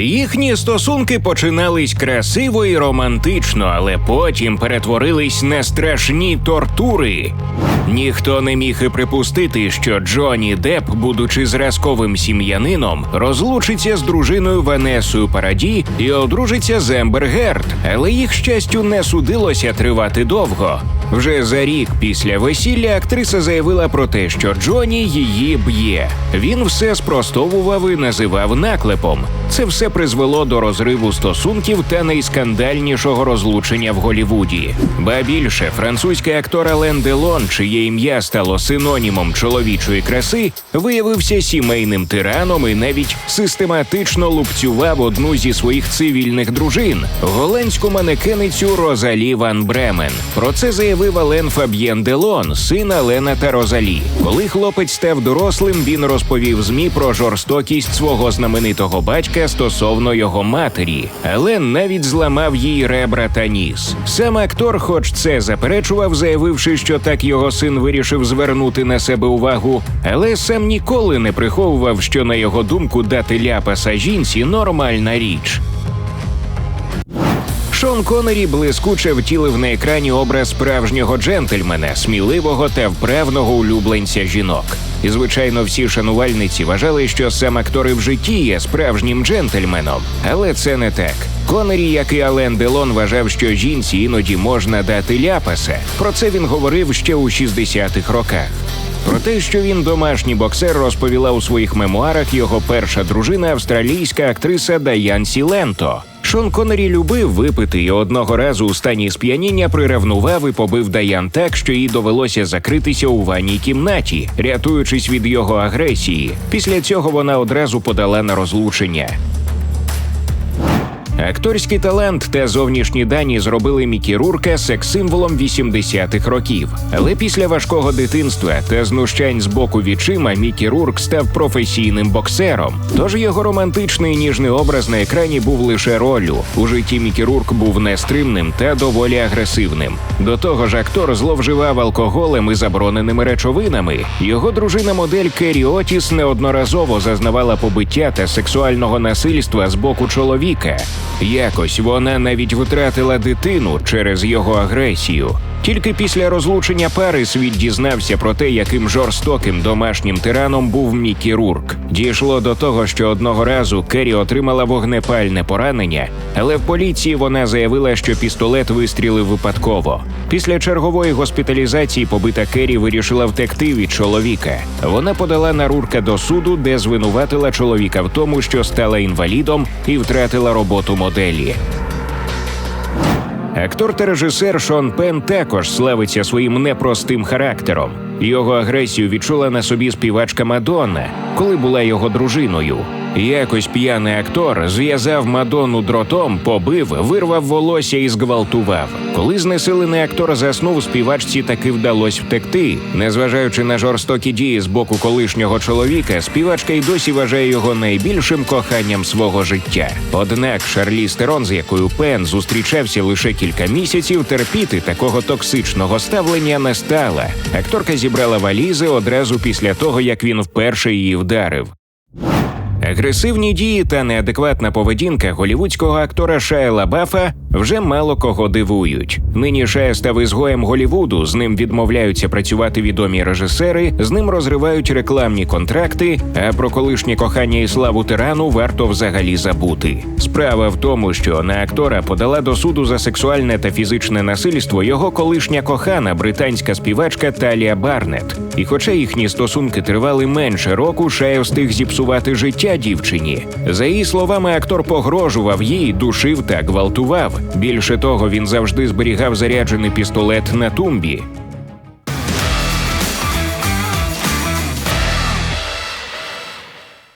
Їхні стосунки починались красиво і романтично, але потім перетворились на страшні тортури. Ніхто не міг і припустити, що Джонні Депп, будучи зразковим сім'янином, розлучиться з дружиною Ванесою Параді і одружиться з Ембер але їх щастю не судилося тривати довго. Вже за рік після весілля актриса заявила про те, що Джоні її б'є. Він все спростовував і називав наклепом. Це все призвело до розриву стосунків та найскандальнішого розлучення в Голівуді. Ба більше французький актор Ален Делон, чиє ім'я стало синонімом чоловічої краси, виявився сімейним тираном і навіть систематично лупцював одну зі своїх цивільних дружин голландську манекеницю Розалі Ван Бремен. Про це заявив Ален Фаб'єн Делон, син Алена та Розалі. Коли хлопець став дорослим, він розповів змі про жорстокість свого знаменитого батька стосовно його матері. Ален навіть зламав їй ребра та ніс. Сам актор, хоч це заперечував, заявивши, що так його син вирішив звернути на себе увагу, але сам ніколи не приховував, що на його думку дати ляпаса жінці нормальна річ. Шон Коннері блискуче втілив на екрані образ справжнього джентльмена, сміливого та вправного улюбленця жінок. І, звичайно, всі шанувальниці вважали, що сам актор і в житті є справжнім джентльменом, але це не так. Коннері, як і Ален Делон, вважав, що жінці іноді можна дати ляпаса. Про це він говорив ще у 60-х роках. Про те, що він домашній боксер, розповіла у своїх мемуарах його перша дружина, австралійська актриса Даян Сіленто. Шон Коннері любив випити і одного разу у стані сп'яніння приревнував і побив Даян так, що їй довелося закритися у ванній кімнаті, рятуючись від його агресії. Після цього вона одразу подала на розлучення. Акторський талант та зовнішні дані зробили Мікі Рурка секс-символом 80-х років. Але після важкого дитинства та знущань з боку вічима Мікі Рурк став професійним боксером. Тож його романтичний ніжний образ на екрані був лише роллю. У житті Мікі Рурк був нестримним та доволі агресивним. До того ж, актор зловживав алкоголем і забороненими речовинами. Його дружина-модель Керрі Отіс неодноразово зазнавала побиття та сексуального насильства з боку чоловіка. Якось вона навіть втратила дитину через його агресію. Тільки після розлучення пари світ дізнався про те, яким жорстоким домашнім тираном був Мікі Рурк. Дійшло до того, що одного разу Керрі отримала вогнепальне поранення, але в поліції вона заявила, що пістолет вистрілив випадково. Після чергової госпіталізації побита Керрі вирішила втекти від чоловіка. Вона подала на Рурка до суду, де звинуватила чоловіка в тому, що стала інвалідом і втратила роботу моделі. Актор та режисер Шон Пен також славиться своїм непростим характером. Його агресію відчула на собі співачка Мадонна, коли була його дружиною. Якось п'яний актор зв'язав Мадонну дротом, побив, вирвав волосся і зґвалтував. Коли знесилений актор заснув, співачці таки вдалося втекти. Незважаючи на жорстокі дії з боку колишнього чоловіка, співачка й досі вважає його найбільшим коханням свого життя. Однак Шарлі Стерон, з якою Пен зустрічався лише кілька місяців, терпіти такого токсичного ставлення не стала. Акторка зібрала валізи одразу після того, як він вперше її вдарив. Агресивні дії та неадекватна поведінка голівудського актора Шайла Лабафа вже мало кого дивують. Нині Шая став ізгоєм Голівуду, з ним відмовляються працювати відомі режисери, з ним розривають рекламні контракти. А про колишнє кохання і славу тирану варто взагалі забути. Справа в тому, що на актора подала до суду за сексуальне та фізичне насильство його колишня кохана британська співачка Талія Барнет. І хоча їхні стосунки тривали менше року, Шая встиг зіпсувати життя дівчині. За її словами, актор погрожував їй, душив та гвалтував. Більше того, він завжди зберігав заряджений пістолет на тумбі.